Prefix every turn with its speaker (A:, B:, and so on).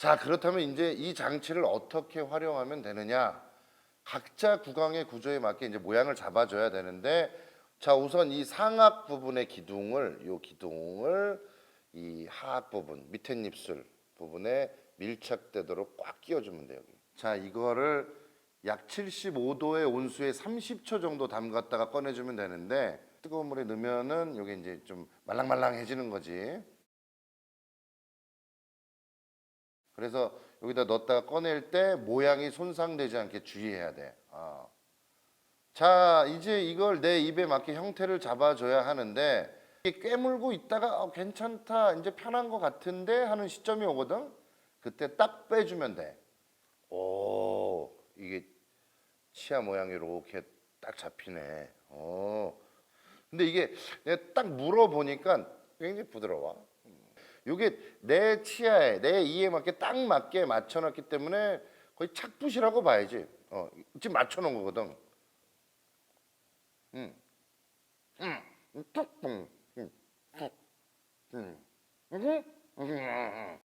A: 자 그렇다면 이제 이 장치를 어떻게 활용하면 되느냐? 각자 구강의 구조에 맞게 이제 모양을 잡아줘야 되는데 자 우선 이 상악 부분의 기둥을 요 기둥을 이 하악 부분 밑에 입술 부분에 밀착되도록 꽉 끼워주면 돼요. 자 이거를 약 75도의 온수에 30초 정도 담갔다가 꺼내주면 되는데 뜨거운 물에 넣으면은 이게 이제 좀 말랑말랑해지는 거지. 그래서 여기다 넣었다가 꺼낼 때 모양이 손상되지 않게 주의해야 돼. 어. 자, 이제 이걸 내 입에 맞게 형태를 잡아줘야 하는데 꿰물고 있다가 어, 괜찮다, 이제 편한 것 같은데 하는 시점이 오거든. 그때 딱 빼주면 돼. 오, 이게 치아 모양이 이렇게 딱 잡히네. 어. 근데 이게 내가 딱 물어보니까 굉장히 부드러워. 이게 내 치아에 내 이에 맞게 딱 맞게 맞춰놨기 때문에 거의 착붙이라고 봐야지. 어, 지금 맞춰놓은 거거든. 음, 음, 툭, 음, 음, 툭, 음, 음, 음, 음.